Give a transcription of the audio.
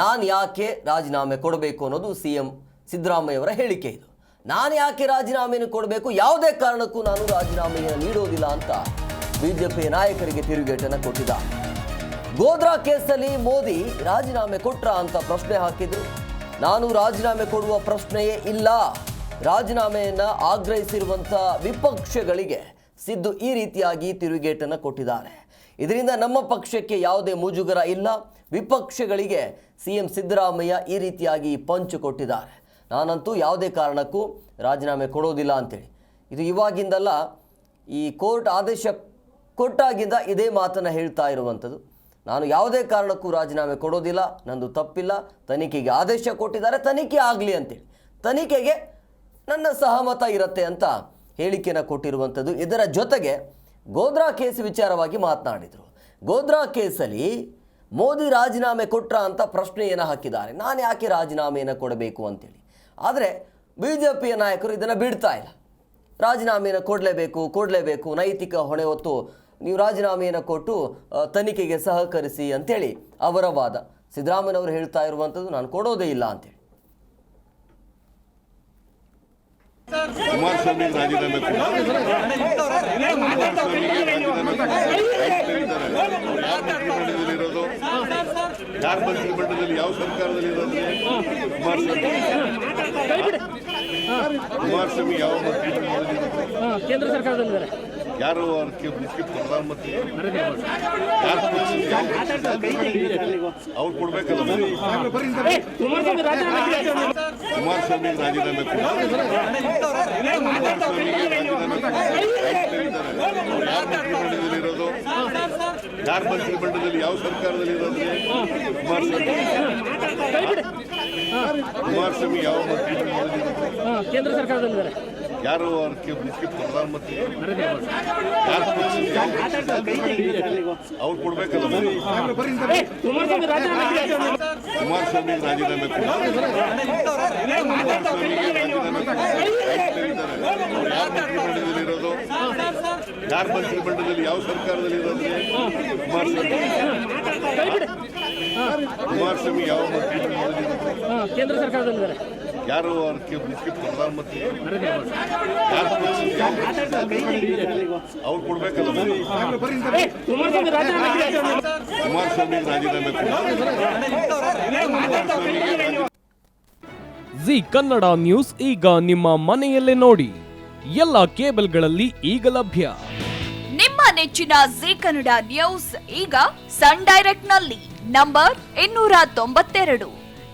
ನಾನು ಯಾಕೆ ರಾಜೀನಾಮೆ ಕೊಡಬೇಕು ಅನ್ನೋದು ಸಿ ಎಂ ಸಿದ್ದರಾಮಯ್ಯವರ ಹೇಳಿಕೆ ಇದು. ನಾನು ಯಾಕೆ ರಾಜೀನಾಮೆಯನ್ನು ಕೊಡಬೇಕು? ಯಾವುದೇ ಕಾರಣಕ್ಕೂ ನಾನು ರಾಜೀನಾಮೆಯನ್ನು ನೀಡೋದಿಲ್ಲ ಅಂತ ಬಿಜೆಪಿ ನಾಯಕರಿಗೆ ತಿರುಗೇಟನ್ನು ಕೊಟ್ಟಿದ್ದ. ಗೋದ್ರಾ ಕೇಸಲ್ಲಿ ಮೋದಿ ರಾಜೀನಾಮೆ ಕೊಟ್ರ ಅಂತ ಪ್ರಶ್ನೆ ಹಾಕಿದ್ರು. ನಾನು ರಾಜೀನಾಮೆ ಕೊಡುವ ಪ್ರಶ್ನೆಯೇ ಇಲ್ಲ. ರಾಜೀನಾಮೆಯನ್ನು ಆಗ್ರಹಿಸಿರುವಂಥ ವಿಪಕ್ಷಗಳಿಗೆ ಸಿದ್ದು ಈ ರೀತಿಯಾಗಿ ತಿರುಗೇಟನ್ನು ಕೊಟ್ಟಿದ್ದಾರೆ. ಇದರಿಂದ ನಮ್ಮ ಪಕ್ಷಕ್ಕೆ ಯಾವುದೇ ಮುಜುಗರ ಇಲ್ಲ. ವಿಪಕ್ಷಗಳಿಗೆ ಸಿ ಎಂ ಸಿದ್ದರಾಮಯ್ಯ ಈ ರೀತಿಯಾಗಿ ಪಂಚ್ ಕೊಟ್ಟಿದ್ದಾರೆ. ನಾನಂತೂ ಯಾವುದೇ ಕಾರಣಕ್ಕೂ ರಾಜೀನಾಮೆ ಕೊಡೋದಿಲ್ಲ ಅಂತೇಳಿ. ಇದು ಇವಾಗಿಂದಲ್ಲ ಈ ಕೋರ್ಟ್ ಆದೇಶ ಕೊಟ್ಟಾಗಿಂದ ಇದೇ ಮಾತನ್ನು ಹೇಳ್ತಾ ಇರುವಂಥದ್ದು. ನಾನು ಯಾವುದೇ ಕಾರಣಕ್ಕೂ ರಾಜೀನಾಮೆ ಕೊಡೋದಿಲ್ಲ, ನಂದು ತಪ್ಪಿಲ್ಲ. ತನಿಖೆಗೆ ಆದೇಶ ಕೊಟ್ಟಿದ್ದಾರೆ, ತನಿಖೆ ಆಗಲಿ ಅಂತೇಳಿ. ತನಿಖೆಗೆ ನನ್ನ ಸಹಮತ ಇರುತ್ತೆ ಅಂತ ಹೇಳಿಕೆಯನ್ನು ಕೊಟ್ಟಿರುವಂಥದ್ದು. ಇದರ ಜೊತೆಗೆ ಗೋದ್ರಾ ಕೇಸ್ ವಿಚಾರವಾಗಿ ಮಾತನಾಡಿದರು. ಗೋದ್ರಾ ಕೇಸಲ್ಲಿ ಮೋದಿ ರಾಜೀನಾಮೆ ಕೊಟ್ರ ಅಂತ ಪ್ರಶ್ನೆಯನ್ನು ಹಾಕಿದ್ದಾರೆ. ನಾನು ಯಾಕೆ ರಾಜೀನಾಮೆಯನ್ನು ಕೊಡಬೇಕು ಅಂತೇಳಿ. ಆದರೆ ಬಿ ಜೆ ಪಿಯ ನಾಯಕರು ಇದನ್ನು ಬಿಡ್ತಾ ಇಲ್ಲ. ರಾಜೀನಾಮೆಯನ್ನು ಕೊಡಲೇಬೇಕು ಕೊಡಲೇಬೇಕು, ನೈತಿಕ ಹೊಣೆ ಹೊತ್ತು ನೀವು ರಾಜೀನಾಮೆಯನ್ನು ಕೊಟ್ಟು ತನಿಖೆಗೆ ಸಹಕರಿಸಿ ಅಂತೇಳಿ ಅವರ ವಾದ. ಸಿದ್ದರಾಮಯ್ಯನವರು ಹೇಳ್ತಾ ಇರುವಂಥದ್ದು ನಾನು ಕೊಡೋದೇ ಇಲ್ಲ ಅಂತೇಳಿ. ಕುಮಾರಸ್ವಾಮಿ ರಾಜೀನಾಮೆ ಕೊಡಿ. ಯಾರು ಯಾರು ಮಂತ್ರಿಮಂಡಲದಲ್ಲಿ ಯಾವ ಸರ್ಕಾರದಲ್ಲಿ ಇರೋದು? ಕುಮಾರಸ್ವಾಮಿ. ಕುಮಾರಸ್ವಾಮಿ ಯಾವ ಮಂತ್ರಿಮಂಡಲದಲ್ಲಿ ಇರೋದು? ಹಾ, ಕೇಂದ್ರ ಸರ್ಕಾರದಲ್ಲಿದ್ದಾರೆ. ಯಾರು ಪ್ರಧಾನಮಂತ್ರಿ? ಅವ್ರು ಕೊಡ್ಬೇಕಲ್ಲ. ಕುಮಾರಸ್ವಾಮಿ ರಾಜೀನಾಮೆ ರಾಜೀನಾಮೆ ಇರೋದು ಯಾರು ಮಂತ್ರಿಮಂಡಲದಲ್ಲಿ ಯಾವ ಸರ್ಕಾರದಲ್ಲಿ ಇರೋದು? ಕುಮಾರಸ್ವಾಮಿ. ಕುಮಾರಸ್ವಾಮಿ ಯಾವ ಮಂತ್ರಿಮಂಡಲದಲ್ಲಿ ಕೇಂದ್ರ ಸರ್ಕಾರದಲ್ಲಿದ್ದಾರೆ. ಯಾರು ಅದಕ್ಕೆ ಮುಖ್ಯ ಪ್ರಧಾನಮಂತ್ರಿ? ಅವ್ರು ಕೊಡ್ಬೇಕಲ್ಲ ಕುಮಾರಸ್ವಾಮಿ ರಾಜೀನಾಮೆ ಇರೋದು ಯಾರು ಮಂತ್ರಿಮಂಡಲದಲ್ಲಿ ಯಾವ ಸರ್ಕಾರದಲ್ಲಿ ಇರೋದು? ಕುಮಾರಸ್ವಾಮಿ. ಕುಮಾರಸ್ವಾಮಿ ಯಾವ ಮಂತ್ರಿಮಂಡಲದಲ್ಲಿ ಇರೋದು? ಹಾ, ಕೇಂದ್ರ ಸರ್ಕಾರದಲ್ಲಿದ್ದಾರೆ. ಯಾರು ಅದಕ್ಕೆ ಮುಖ್ಯ ಪ್ರಧಾನಮಂತ್ರಿ? ಅವ್ರು ಕೊಡ್ಬೇಕಲ್ಲ ಕುಮಾರಸ್ವಾಮಿ ರಾಜೀನಾಮೆ ಜಿ ಕನ್ನಡ ನ್ಯೂಸ್ ಈಗ ನಿಮ್ಮ ಮನೆಯಲ್ಲೇ ನೋಡಿ. ಎಲ್ಲ ಕೇಬಲ್ಗಳಲ್ಲಿ ಈಗ ಲಭ್ಯ. ನಿಮ್ಮ ನೆಚ್ಚಿನ ಜಿ ಕನ್ನಡ ನ್ಯೂಸ್ ಈಗ ಸನ್ ಡೈರೆಕ್ಟ್ನಲ್ಲಿ ನಂಬರ್ ಇನ್ನೂರ ತೊಂಬತ್ತೆರಡು.